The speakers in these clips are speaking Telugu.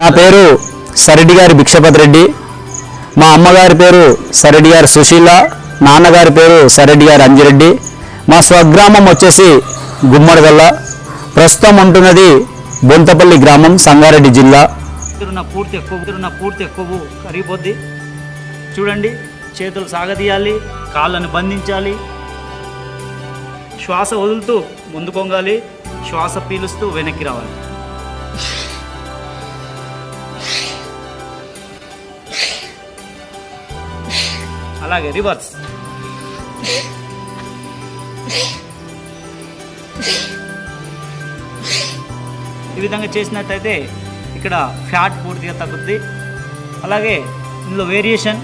నా పేరు సరెడ్డి గారి భిక్షపతి రెడ్డి. మా అమ్మగారి పేరు సరెడ్డి గారి సుశీల. నాన్నగారి పేరు సరెడ్డి గారి అంజిరెడ్డి. మా స్వగ్రామం వచ్చేసి గుమ్మడిగల్ల ప్రస్తుతం ఉంటున్నది బొంతపల్లి గ్రామం సంగారెడ్డి జిల్లా. తిరున్న పూర్తి ఎక్కువ తిరున్న పూర్తి ఎక్కువ కరిగిపోద్ది. చూడండి చేతులు సాగదీయాలి కాళ్ళను బంధించాలి. శ్వాస వదులుతూ ముందుకొంగాలి శ్వాస పీలుస్తూ వెనక్కి రావాలి. అలాగే రివర్స్. ఈ విధంగా చేసినట్టయితే ఇక్కడ ఫ్యాట్ పూర్తిగా తగ్గుద్ది. అలాగే ఇందులో వేరియేషన్.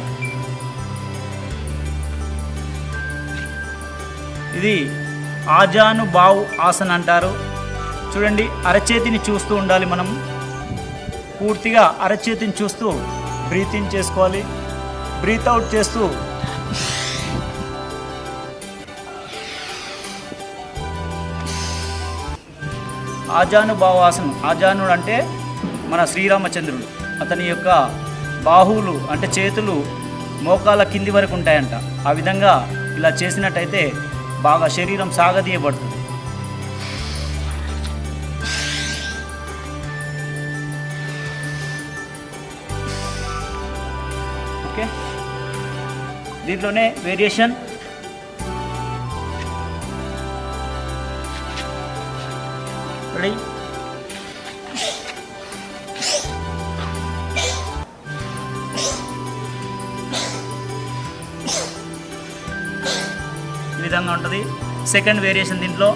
ఇది ఆజాను బావు ఆసన్ అంటారు. చూడండి అరచేతిని చూస్తూ ఉండాలి మనం. పూర్తిగా అరచేతిని చూస్తూ బ్రీతింగ్ చేసుకోవాలి. బ్రీత్ అవుట్ చేస్తూ ఆజాను భావాసనం ఆజానుడు అంటే మన శ్రీరామచంద్రుడు. అతని యొక్క బాహువులు అంటే చేతులు మోకాల కింది వరకు ఉంటాయంట. ఆ విధంగా ఇలా చేసినట్టయితే బాగా శరీరం సాగదీయబడుతుంది ఓకే. దీంట్లోనే వేరియేషన్. రెడీ? ఉంటుంది సెకండ్ వేరియేషన్ దీంట్లో.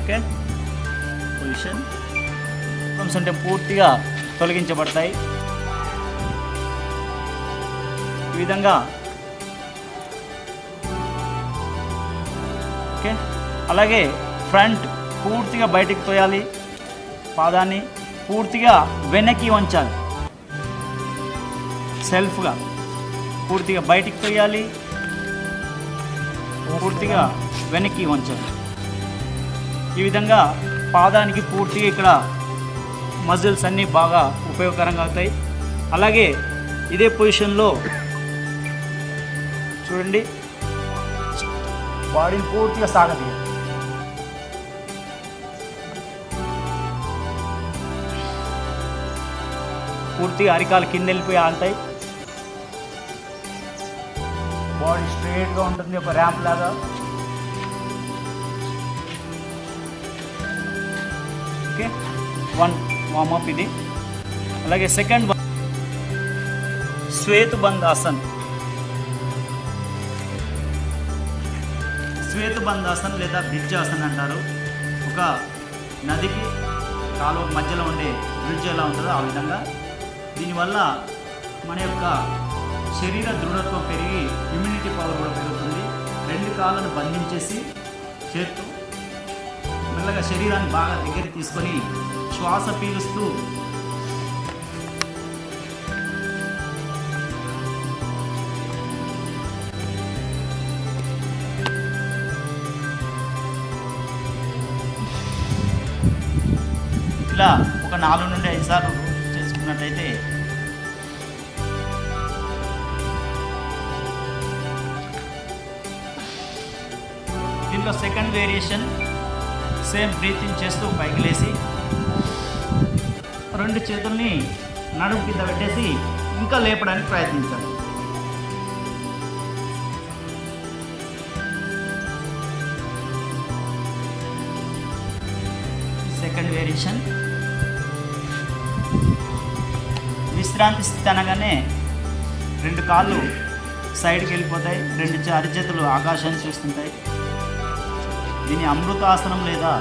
ఓకే పొజిషన్ అంటే పూర్తిగా తొలగించబడతాయి. ఈ విధంగా. ఓకే అలాగే ఫ్రంట్ పూర్తిగా బయటికి తోయాలి. పాదాన్ని పూర్తిగా వెనక్కి వంచాలి. సెల్ఫ్గా పూర్తిగా బయటికి తొయ్యాలి. పూర్తిగా వెనక్కి వంచాలి. ఈ విధంగా పాదానికి పూర్తిగా ఇక్కడ మజిల్స్ అన్నీ బాగా ఉపయోగకరంగా అవుతాయి. అలాగే ఇదే పొజిషన్లో చూడండి. బాడీని పూర్తిగా సాగదీయాలి పూర్తిగా అరికాలు కింద వెళ్ళిపోయి ఆగుతాయి. స్ట్రైట్గా ఉంటుంది ఒక ర్యాంప్ లాగా. ఓకే వన్ వామప్ ఇది. అలాగే సెకండ్ శ్వేత్ బంద్ ఆసన్ బ్రిడ్జ్ ఆసన్ లేదా బ్రిడ్జాసన్ అంటారు. ఒక నదికి కాలువ మధ్యలో ఉండే బ్రిడ్జ్ ఎలా ఉంటుందో ఆ విధంగా. దీనివల్ల మన యొక్క శరీర దృఢత్వం పెరిగి ఇమ్యూనిటీ పవర్ కూడా పెరుగుతుంది. రెండు కాళ్ళను బంధించేసి చేత్తు మెల్లగా శరీరాన్ని బాగా దగ్గర తీసుకొని శ్వాస పీలుస్తూ ఇలా ఒక నాలుగు నుండి ఐదు సార్లు చేసుకున్నట్టయితే దీంట్లో సెకండ్ వేరియేషన్ సేమ్ బ్రీతింగ్ చేస్తూ పైకి లేచి రెండు చేతుల్ని నడుము కింద పెట్టేసి ఇంకా లేపడానికి ప్రయత్నించాలి. సెకండ్ వేరియేషన్ విశ్రాంతి స్థితి అనగానే రెండు కాళ్ళు సైడ్కి వెళ్ళిపోతాయి రెండు అరిచేతులు ఆకాశాన్ని చూస్తుంటాయి. దీన్ని అమృతాసనం లేదా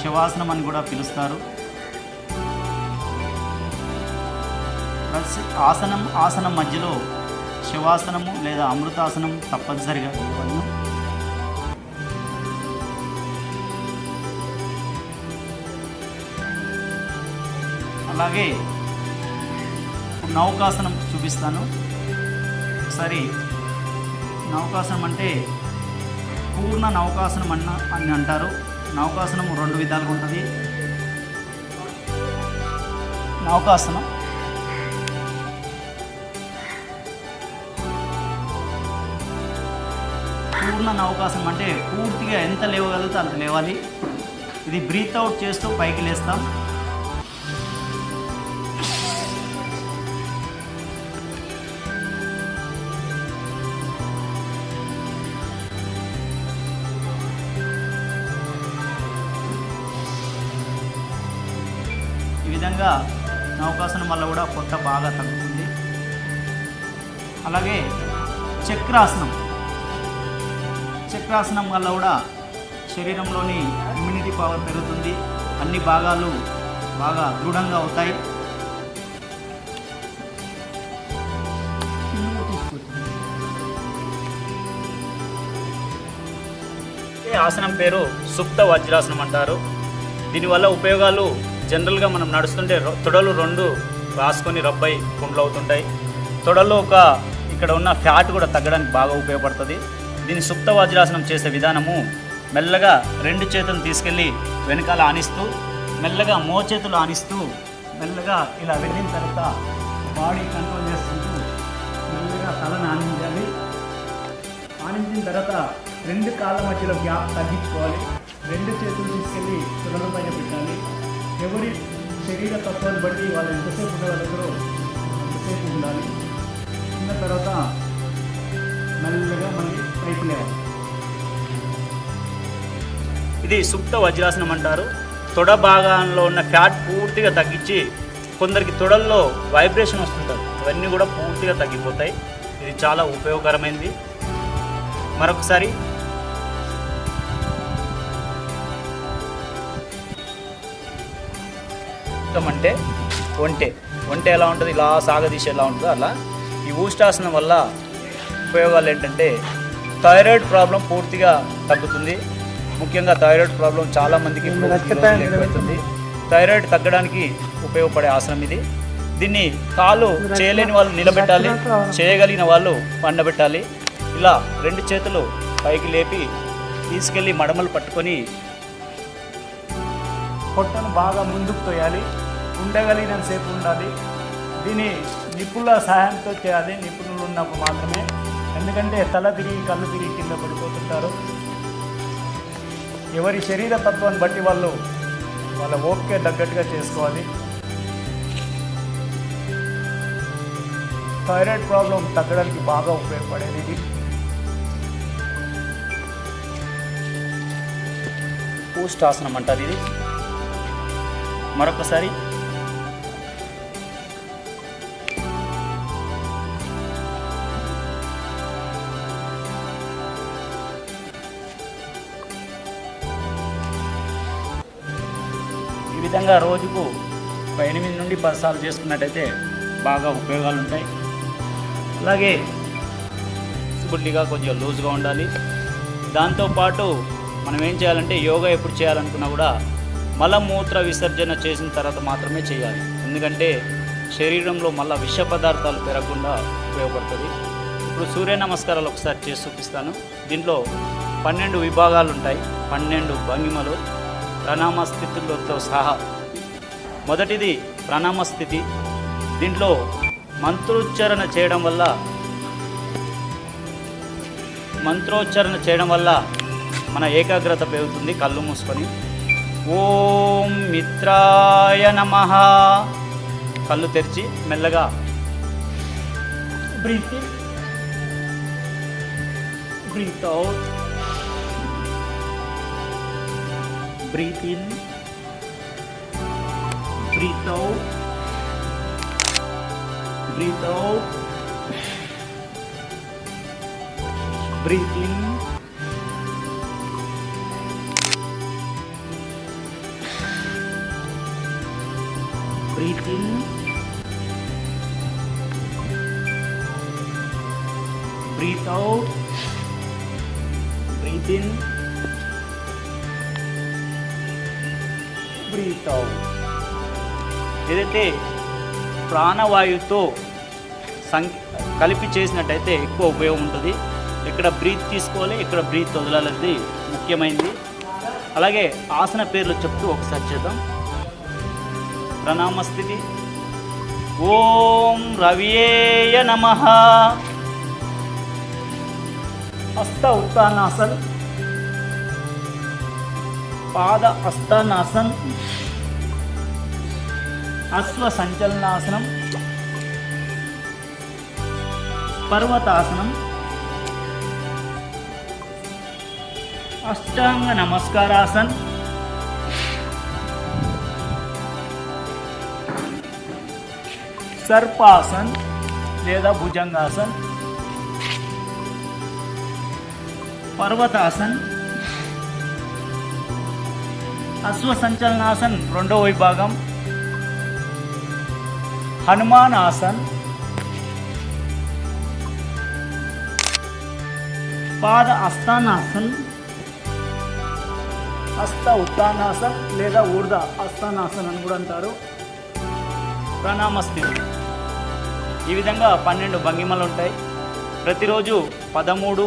శివాసనం అని కూడా పిలుస్తారు. ఆసనం ఆసనం మధ్యలో శివాసనము లేదా అమృతాసనం తప్పనిసరిగా. అలాగే నౌకాసనం చూపిస్తాను. ఒకసారి నౌకాసనం అంటే పూర్ణ నౌకాసనం అన్న అని అంటారు. నౌకాసనం రెండు విధాలుగా ఉంటుంది. నౌకాసనం. పూర్ణ నౌకాసనం అంటే పూర్తిగా ఎంత లేవగలిగితే అంత లేవాలి. ఇది బ్రీత్ అవుట్ చేస్తూ పైకి లేస్తాం. విధంగా నౌకాసనం వల్ల కూడా పొట్ట బాగా తగ్గుతుంది. అలాగే చక్రాసనం. చక్రాసనం వల్ల కూడా శరీరంలోని ఇమ్యూనిటీ పవర్ పెరుగుతుంది. అన్ని భాగాలు బాగా దృఢంగా అవుతాయి. ఈ ఆసనం పేరు సుప్త వజ్రాసనం అంటారు. దీనివల్ల ఉపయోగాలు జనరల్గా మనం నడుస్తుంటే తొడలు రెండు రాసుకొని రబ్బై గుండ్లు అవుతుంటాయి. తొడలో ఒక ఇక్కడ ఉన్న ఫ్యాట్ కూడా తగ్గడానికి బాగా ఉపయోగపడుతుంది. దీని సుప్త వజ్రాసనం చేసే విధానము మెల్లగా రెండు చేతులు తీసుకెళ్ళి వెనకాల ఆనిస్తూ మెల్లగా మోచేతులు ఆనిస్తూ మెల్లగా ఇలా వెళ్ళిన తర్వాత బాడీ కంట్రోల్ చేసుకుంటూ మెల్లగా తలను ఆనించాలి. ఆనించిన తర్వాత రెండు కాళ్ళ మధ్యలో గ్యాప్ తగ్గించుకోవాలి. రెండు చేతులు తీసుకెళ్ళి తొడల పైన పెట్టాలి. ఎవరి శరీర తత్వాన్ని బట్టి వాళ్ళు ఎంతసేపు ఉండగలుగుతారో ఎంతసేపు ఉండాలి. ఉన్న తర్వాత మెల్లగా మళ్ళీ పైకి లేవాలి. ఇది సుప్త వజ్రాసనం అంటారు. తొడ భాగంలో ఉన్న ఫ్యాట్ పూర్తిగా తగ్గించి కొందరికి తొడల్లో వైబ్రేషన్ వస్తుంటుంది అవన్నీ కూడా పూర్తిగా తగ్గిపోతాయి. ఇది చాలా ఉపయోగకరమైనది మరొకసారి సుప్తం అంటే ఒంటె. ఒంటె ఎలా ఉంటుంది? ఇలా సాగదీసి ఎలా ఉంటుందో అలా. ఈ ఊష్టాసనం వల్ల ఉపయోగాలు ఏంటంటే థైరాయిడ్ ప్రాబ్లం పూర్తిగా తగ్గుతుంది. ముఖ్యంగా థైరాయిడ్ ప్రాబ్లం చాలా మందికి ఇప్పుడు ఈ రోజుల్లో ఎక్కువవుతుంది థైరాయిడ్ తగ్గడానికి ఉపయోగపడే ఆసనం ఇది. దీన్ని కాలు చేయలేని వాళ్ళు నిలబెట్టాలి. చేయగలిగిన వాళ్ళు పండబెట్టాలి. ఇలా రెండు చేతులు పైకి లేపి తీసుకెళ్ళి మడమలు పట్టుకొని పొట్టను బాగా ముందుకు తోయాలి. ఉండగలిగిన సేపు ఉండాలి. దీన్ని నిపుణుల సహాయంతో చేయాలి. నిపుణులు ఉన్నప్పుడు మాత్రమే. ఎందుకంటే తల తిరిగి కళ్ళు తిరిగి కింద పడిపోతుంటారు. ఎవరి శరీర తత్వాన్ని బట్టి వాళ్ళు వాళ్ళ ఓపిక తగ్గట్టుగా చేసుకోవాలి. థైరాయిడ్ ప్రాబ్లం తగ్గడానికి బాగా ఉపయోగపడేది ఇది. పూష్టాసనం అంటారు ఇది. మరొకసారి విధంగా రోజుకు ఒక ఎనిమిది నుండి పది సార్లు చేసుకున్నట్టయితే బాగా ఉపయోగాలు ఉంటాయి. అలాగే ఫ్లెక్సిబిలిటీగా కొంచెం లూజ్గా ఉండాలి. దాంతోపాటు మనం ఏం చేయాలంటే యోగా ఎప్పుడు చేయాలనుకున్నా కూడా మలమూత్ర విసర్జన చేసిన తర్వాత మాత్రమే చేయాలి. ఎందుకంటే శరీరంలో మళ్ళీ విష పదార్థాలు పెరగకుండా ఉపయోగపడుతుంది. ఇప్పుడు సూర్య నమస్కారాలు ఒకసారి చేసి చూపిస్తాను. దీంట్లో పన్నెండు విభాగాలు ఉంటాయి. పన్నెండు భంగిమలు ప్రణామ స్థితులతో సహా మొదటిది ప్రణామ స్థితి దీంట్లో మంత్రోచ్చారణ చేయడం వల్ల మంత్రోచ్చారణ చేయడం వల్ల మన ఏకాగ్రత పెరుగుతుంది కళ్ళు మూసుకొని. ఓం మిత్రాయ నమ. కళ్ళు తెరిచి మెల్లగా breathe breathe in breathe out. Breathe in. Brito. Brito. Britley. Britley. Brito. Britin. Brito. Brito. ఏదైతే ప్రాణవాయువుతో సం కలిపి చేసినట్టయితే ఎక్కువ ఉపయోగం ఉంటుంది. ఎక్కడ బ్రీత్ తీసుకోవాలి ఎక్కడ బ్రీత్ వదలాలనేది ముఖ్యమైనది. అలాగే ఆసన పేర్లు చెప్తూ ఒకసారి చేద్దాం. ప్రణామస్థితి. ఓం రవియేయ నమ. హస్త ఉత్తానాసన్. పాద హస్తానాసన్ అశ్వ సంచలనాసనం పర్వతాసనం అష్టాంగ నమస్కారాసన్ సర్పాసన్ లేదా భుజంగాసన్ పర్వతాసన్ అశ్వ సంచలనాసన్ రెండో విభాగం హనుమాన్ ఆసన్ పాద అస్తానాసన్ హస్త ఉత్తానాసన్ లేదా ఊర్ధ అస్తానాసన్ అని కూడా అంటారు. ప్రణామస్థితి ఈ విధంగా పన్నెండు భంగిమలు ఉంటాయి. ప్రతిరోజు పదమూడు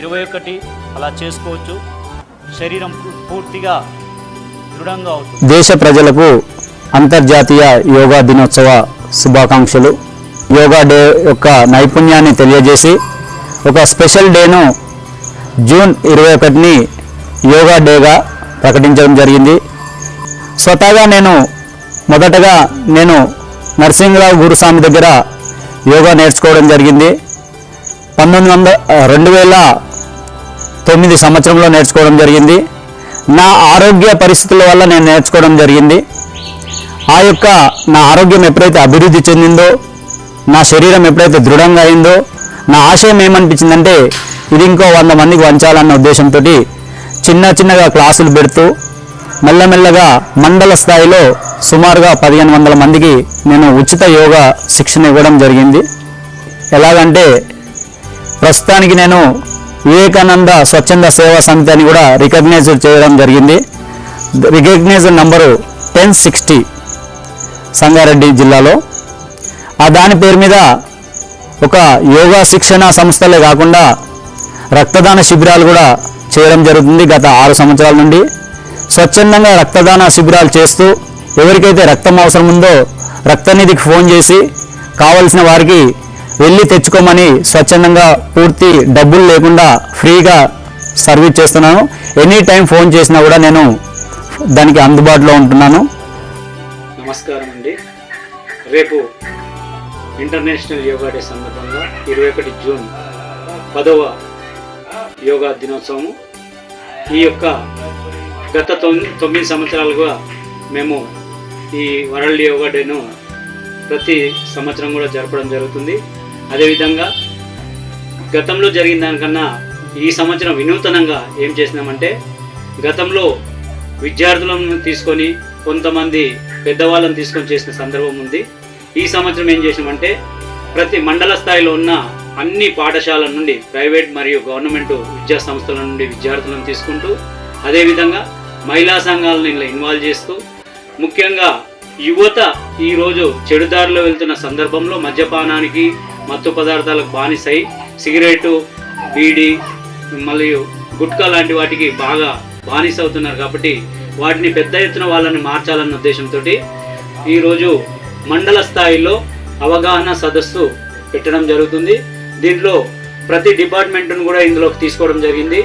ఇరవై ఒకటి అలా చేసుకోవచ్చు. శరీరం పూర్తిగా దృఢంగా అవుతుంది. దేశ ప్రజలకు అంతర్జాతీయ యోగా దినోత్సవ శుభాకాంక్షలు. యోగా డే యొక్క నైపుణ్యాన్ని తెలియజేసి ఒక స్పెషల్ డేను జూన్ ఇరవై ఒకటిని యోగా డేగా ప్రకటించడం జరిగింది. స్వతహాగా నేను మొదటగా నేను నరసింహరావు గురుస్వామి దగ్గర యోగా నేర్చుకోవడం జరిగింది. పంతొమ్మిది వందల రెండు వేల తొమ్మిది సంవత్సరంలో నేర్చుకోవడం జరిగింది. నా ఆరోగ్య పరిస్థితుల వల్ల నేను నేర్చుకోవడం జరిగింది. ఆ యొక్క నా ఆరోగ్యం ఎప్పుడైతే అభివృద్ధి చెందిందో నా శరీరం ఎప్పుడైతే దృఢంగా అయిందో నా ఆశయం ఏమనిపించిందంటే ఇది ఇంకో వంద మందికి వంచాలన్న ఉద్దేశంతో చిన్న చిన్నగా క్లాసులు పెడుతూ మెల్లమెల్లగా మండల స్థాయిలో సుమారుగా పదిహేను వందల మందికి నేను ఉచిత యోగా శిక్షణ ఇవ్వడం జరిగింది. ఎలాగంటే ప్రస్తుతానికి నేను వివేకానంద స్వచ్ఛంద సేవా సమితి అని కూడా రికగ్నైజ్ చేయడం జరిగింది. Recognise number ten sixty. Sangareddy జిల్లాలో. ఆ దాని పేరు మీద ఒక యోగా శిక్షణ సంస్థలే కాకుండా రక్తదాన శిబిరాలు కూడా చేయడం జరుగుతుంది గత ఆరు సంవత్సరాల నుండి. స్వచ్ఛందంగా రక్తదాన శిబిరాలు చేస్తూ ఎవరికైతే రక్తం అవసరం ఉందో రక్తనిధికి ఫోన్ చేసి కావలసిన వారికి వెళ్ళి తెచ్చుకోమని స్వచ్ఛందంగా పూర్తి డబ్బులు లేకుండా ఫ్రీగా సర్వీస్ చేస్తున్నాను. ఎనీ టైం ఫోన్ చేసినా కూడా నేను దానికి అందుబాటులో ఉంటున్నాను. నమస్కారం అండి. రేపు ఇంటర్నేషనల్ యోగా డే సందర్భంగా ఇరవై ఒకటి జూన్ పదవ యోగా దినోత్సవము. ఈ యొక్క గత తొమ్మిది తొమ్మిది సంవత్సరాలుగా మేము ఈ వరల్డ్ యోగా డేను ప్రతి సంవత్సరం కూడా జరపడం జరుగుతుంది. అదేవిధంగా గతంలో జరిగిన దానికన్నా ఈ సంవత్సరం వినూతనంగా ఏం చేసినామంటే గతంలో విద్యార్థులను తీసుకొని కొంతమంది పెద్దవాళ్ళని తీసుకొని చేసిన సందర్భం ఉంది. ఈ సంవత్సరం ఏం చేసామంటే ప్రతి మండల స్థాయిలో ఉన్న అన్ని పాఠశాలల నుండి ప్రైవేట్ మరియు గవర్నమెంట్ విద్యా సంస్థల నుండి విద్యార్థులను తీసుకుంటూ అదేవిధంగా మహిళా సంఘాలను ఇలా ఇన్వాల్వ్ చేస్తూ ముఖ్యంగా యువత ఈరోజు చెడుదారిలో వెళ్తున్న సందర్భంలో మద్యపానానికి మత్తు పదార్థాలకు బానిసై సిగరెటు బీడి మరియు గుట్కా లాంటి వాటికి బాగా బానిస అవుతున్నారు కాబట్టి వాటిని పెద్ద ఎత్తున వాళ్ళని మార్చాలన్న ఉద్దేశంతో ఈరోజు మండల స్థాయిలో అవగాహన సదస్సు పెట్టడం జరుగుతుంది. దీంట్లో ప్రతి డిపార్ట్మెంట్ను కూడా ఇందులోకి తీసుకోవడం జరిగింది.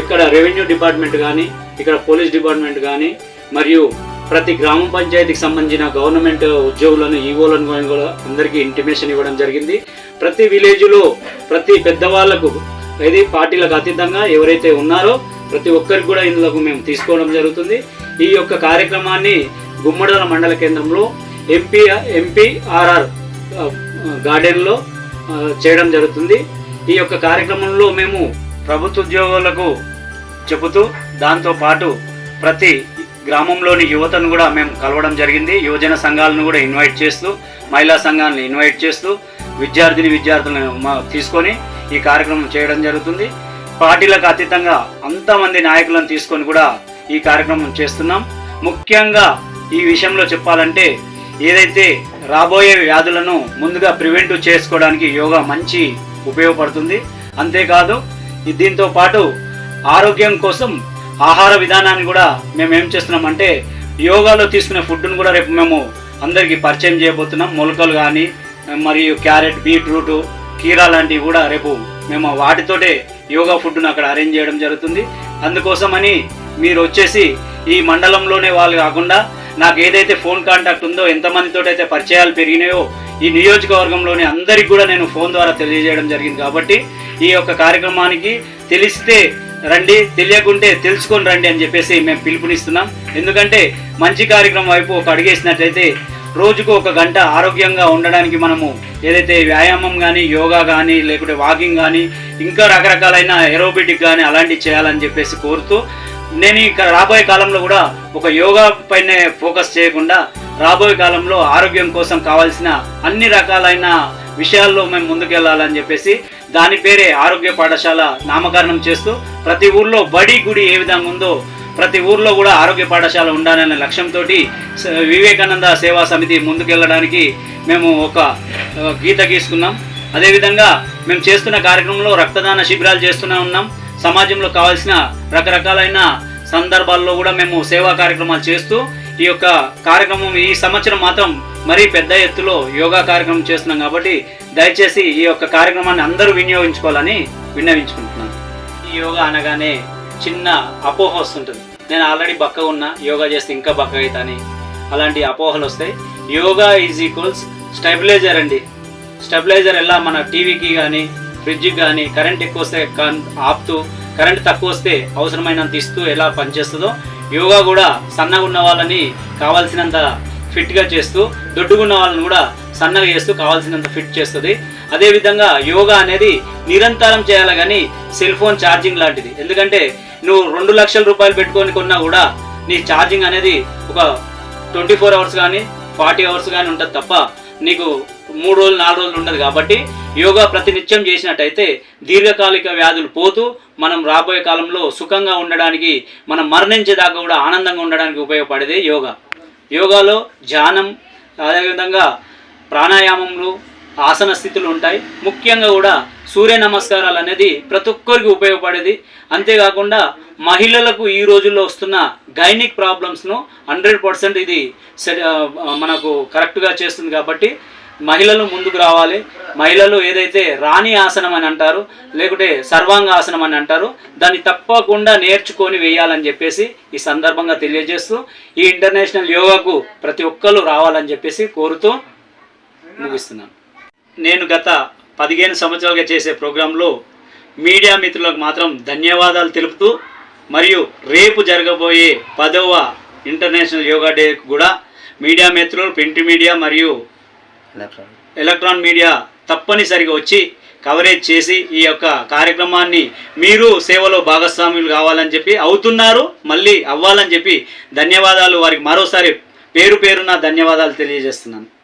ఇక్కడ రెవెన్యూ డిపార్ట్మెంట్ కానీ ఇక్కడ పోలీస్ డిపార్ట్మెంట్ కానీ మరియు ప్రతి గ్రామ పంచాయతీకి సంబంధించిన గవర్నమెంట్ ఉద్యోగులను ఈవోలను కూడా అందరికీ ఇంటిమేషన్ ఇవ్వడం జరిగింది. ప్రతి విలేజ్లో ప్రతి పెద్దవాళ్ళకు ఇది పార్టీలకు అతీతంగా ఎవరైతే ఉన్నారో ప్రతి ఒక్కరికి కూడా ఇందులో మేము తీసుకోవడం జరుగుతుంది. ఈ యొక్క కార్యక్రమాన్ని గుమ్మడల మండల కేంద్రంలో ఎంపీ ఎంపీఆర్ఆర్ గార్డెన్లో చేయడం జరుగుతుంది. ఈ యొక్క కార్యక్రమంలో మేము ప్రభుత్వ ఉద్యోగులకు చెబుతూ దాంతో పాటు ప్రతి గ్రామంలోని యువతను కూడా మేము కలవడం జరిగింది. యువజన సంఘాలను కూడా ఇన్వైట్ చేస్తూ మహిళా సంఘాలను ఇన్వైట్ చేస్తూ విద్యార్థిని విద్యార్థులను మా- తీసుకొని ఈ కార్యక్రమం చేయడం జరుగుతుంది. పార్టీలకు అతీతంగా అంతమంది నాయకులను తీసుకొని కూడా ఈ కార్యక్రమం చేస్తున్నాం. ముఖ్యంగా ఈ విషయంలో చెప్పాలంటే ఏదైతే రాబోయే వ్యాధులను ముందుగా ప్రివెంట్ చేసుకోవడానికి యోగా మంచి ఉపయోగపడుతుంది. అంతేకాదు దీంతో పాటు ఆరోగ్యం కోసం ఆహార విధానాన్ని కూడా మేము ఏం చేస్తున్నామంటే యోగాలో తీసుకునే ఫుడ్ను కూడా రేపు మేము అందరికీ పరిచయం చేయబోతున్నాం. మొలకలు కానీ మరియు క్యారెట్ బీట్రూట్ కీరా లాంటివి కూడా రేపు మేము వాటితోటే యోగా ఫుడ్ను అక్కడ అరేంజ్ చేయడం జరుగుతుంది. అందుకోసమని మీరు వచ్చేసి ఈ మండలంలోనే వాళ్ళు కాకుండా నాకు ఏదైతే ఫోన్ కాంటాక్ట్ ఉందో ఎంతమందితో అయితే పరిచయాలు పెరిగినాయో ఈ నియోజకవర్గంలోని అందరికి కూడా నేను ఫోన్ ద్వారా తెలియజేయడం జరిగింది. కాబట్టి ఈ యొక్క కార్యక్రమానికి తెలిస్తే రండి తెలియకుంటే తెలుసుకొని రండి అని చెప్పేసి మేము పిలుపునిస్తున్నాం. ఎందుకంటే మంచి కార్యక్రమం వైపు ఒక అడిగేసినట్లయితే రోజుకు ఒక గంట ఆరోగ్యంగా ఉండడానికి మనము ఏదైతే వ్యాయామం కానీ యోగా కానీ లేకుంటే వాకింగ్ కానీ ఇంకా రకరకాలైన ఎరోబిటిక్ కానీ అలాంటివి చేయాలని చెప్పేసి కోరుతూ నేను ఇక్కడ రాబోయే కాలంలో కూడా ఒక యోగా పైనే ఫోకస్ చేయకుండా రాబోయే కాలంలో ఆరోగ్యం కోసం కావాల్సిన అన్ని రకాలైన విషయాల్లో మేము ముందుకెళ్ళాలని చెప్పేసి దాని పేరే ఆరోగ్య పాఠశాల నామకరణం చేస్తూ ప్రతి ఊర్లో బడి గుడి ఏ విధంగా ఉందో ప్రతి ఊర్లో కూడా ఆరోగ్య పాఠశాల ఉండాలనే లక్ష్యంతో వివేకానంద సేవా సమితి ముందుకెళ్ళడానికి మేము ఒక గీత గీసుకున్నాం. అదేవిధంగా మేము చేస్తున్న కార్యక్రమంలో రక్తదాన శిబిరాలు చేస్తూనే ఉన్నాం. సమాజంలో కావాల్సిన రకరకాలైన సందర్భాల్లో కూడా మేము సేవా కార్యక్రమాలు చేస్తూ ఈ యొక్క కార్యక్రమం ఈ సంవత్సరం మాత్రం మరీ పెద్ద ఎత్తులో యోగా కార్యక్రమం చేస్తున్నాం కాబట్టి దయచేసి ఈ యొక్క కార్యక్రమాన్ని అందరూ వినియోగించుకోవాలని విన్నవించుకుంటున్నాను. ఈ యోగా అనగానే చిన్న అపోహ వస్తుంటుంది నేను ఆల్రెడీ బక్కగా ఉన్నా యోగా చేస్తే ఇంకా బక్కగా అవుతాని అలాంటి అపోహలు వస్తాయి యోగా ఈజ్ ఈక్వల్స్ స్టెబిలైజర్ అండి. స్టెబిలైజర్ ఎలా మన టీవీకి కానీ ఫ్రిడ్జ్కి కానీ కరెంట్ ఎక్కువ వస్తే ఆపుతూ కరెంట్ తక్కువ వస్తే అవసరమైనంత ఇస్తూ ఎలా పనిచేస్తుందో యోగా కూడా సన్నగా ఉన్న వాళ్ళని కావాల్సినంత ఫిట్గా చేస్తూ దొడ్డుగున్న వాళ్ళని కూడా సన్నగా చేస్తూ కావాల్సినంత ఫిట్ చేస్తుంది. అదేవిధంగా యోగా అనేది నిరంతరం చేయాలి కానీ సెల్ ఫోన్ ఛార్జింగ్ లాంటిది. ఎందుకంటే నువ్వు రెండు లక్షల రూపాయలు పెట్టుకొని కొన్నా కూడా నీ ఛార్జింగ్ అనేది ఒక ట్వంటీ ఫోర్ అవర్స్ కానీ ఫార్టీ అవర్స్ కానీ ఉంటుంది తప్ప నీకు మూడు రోజులు నాలుగు రోజులు ఉండదు కాబట్టి యోగా ప్రతినిత్యం చేసినట్టయితే దీర్ఘకాలిక వ్యాధులు పోతూ మనం రాబోయే కాలంలో సుఖంగా ఉండడానికి మనం మరణించేదాకా కూడా ఆనందంగా ఉండడానికి ఉపయోగపడేదే యోగా. యోగాలో ధ్యానం అదేవిధంగా ప్రాణాయామములు ఆసన స్థితులు ఉంటాయి. ముఖ్యంగా కూడా సూర్య నమస్కారాలు అనేది ప్రతి ఒక్కరికి ఉపయోగపడేది. అంతేకాకుండా మహిళలకు ఈ రోజుల్లో వస్తున్న గైనిక్ ప్రాబ్లమ్స్ను హండ్రెడ్ పర్సెంట్ ఇది మనకు కరెక్ట్గా చేస్తుంది కాబట్టి మహిళలు ముందుకు రావాలి. మహిళలు ఏదైతే రాణి ఆసనం అని అంటారు లేకుంటే సర్వాంగ ఆసనం అని అంటారు దాన్ని తప్పకుండా నేర్చుకొని వేయాలని చెప్పేసి ఈ సందర్భంగా తెలియజేస్తూ ఈ ఇంటర్నేషనల్ యోగాకు ప్రతి ఒక్కరు రావాలని చెప్పేసి కోరుతూ ముగిస్తున్నాను. నేను గత పదిహేను సంవత్సరాలుగా చేసే ప్రోగ్రాంలో మీడియా మిత్రులకు మాత్రం ధన్యవాదాలు తెలుపుతూ మరియు రేపు జరగబోయే పదవ ఇంటర్నేషనల్ యోగా డే కూడా మీడియా మిత్రులు ప్రింట్ మీడియా మరియు ఎలక్ట్రాన్ మీడియా తప్పనిసరిగా వచ్చి కవరేజ్ చేసి ఈ యొక్క కార్యక్రమాన్ని మీరు సేవలో భాగస్వాములు కావాలని చెప్పి అవుతున్నారు మళ్ళీ అవ్వాలని చెప్పి ధన్యవాదాలు. వారికి మరోసారి పేరు పేరున ధన్యవాదాలు తెలియజేస్తున్నాను.